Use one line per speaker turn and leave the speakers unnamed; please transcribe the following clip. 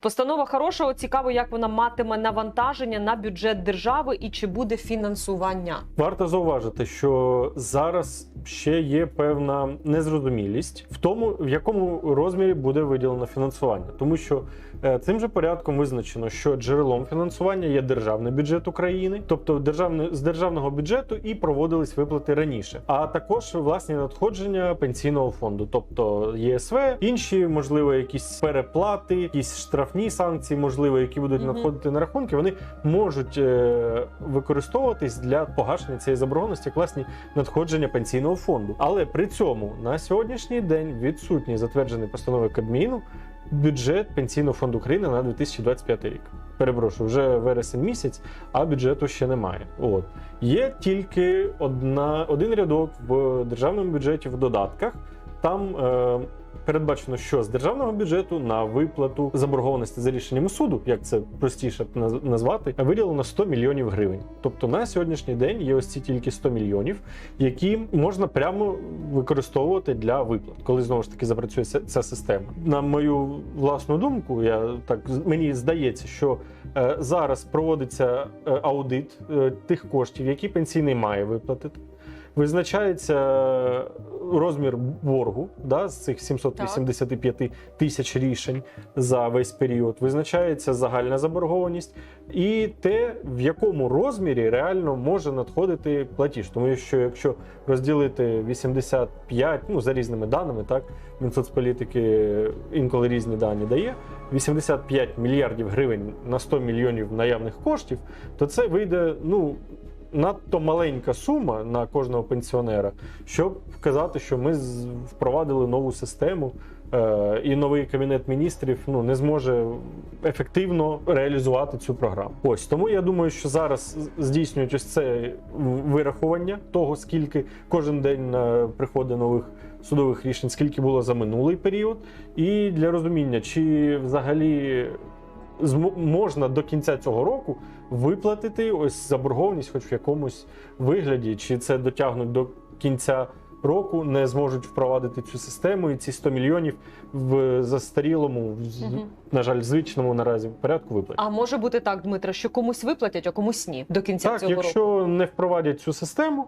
Постанова хорошого цікаво, як вона матиме навантаження на бюджет держави і чи буде фінансування.
Варто зауважити, що зараз ще є певна незрозумілість в тому, в якому розмірі буде виділено фінансування, тому що е, цим же порядком визначено, що джерелом фінансування є державний бюджет України, тобто державне з державного бюджету і проводились виплати раніше, а також власні надходження пенсійного фонду, тобто ЄСВ, інші можливо, якісь переплати, якісь штрафні санкції, можливо, які будуть надходити на рахунки, вони можуть е, використовуватись для погашення цієї заборгованості як власні надходження пенсійного фонду. Але при цьому на сьогоднішній день відсутній затверджений постановою Кабміну бюджет пенсійного фонду України на 2025 рік. Перепрошую, вже вересень місяць, а бюджету ще немає. От є тільки одна один рядок в державному бюджеті в додатках. Там е, передбачено, що з державного бюджету на виплату заборгованості за рішеннями суду, як це простіше назвати, виділено 100 мільйонів гривень. Тобто на сьогоднішній день є ось ці тільки 100 мільйонів, які можна прямо використовувати для виплат, коли знову ж таки запрацює ця- система. На мою власну думку, я так мені здається, що е, зараз проводиться е, аудит е, тих коштів, які пенсійний має виплатити. Визначається розмір боргу да, з цих 785 тисяч рішень за весь період. Vизначається загальна заборгованість і те, в якому розмірі реально може надходити платіж. Тому що якщо розділити 85, ну за різними даними, так Мінсоцполітики інколи різні дані дає. 85 мільярдів гривень на 100 мільйонів наявних коштів, то це вийде ну надто маленька сума на кожного пенсіонера, щоб вказати, що ми впровадили нову систему. е, І новий кабінет міністрів ну не зможе ефективно реалізувати цю програму. Ось тому я думаю, що зараз здійснюють ось це вирахування того, скільки кожен день е, приходить нових судових рішень, скільки було за минулий період, і для розуміння, чи взагалі можна до кінця цього року виплатити ось заборгованість, хоч в якомусь вигляді, чи це дотягнуть до кінця року, не зможуть впровадити цю систему, і ці 100 мільйонів в застарілому, в з- на жаль, звичному наразі порядку виплатять.
А може бути так, Дмитро, що комусь виплатять, а комусь ні до кінця
Так,
цього року.
якщо не впровадять цю систему,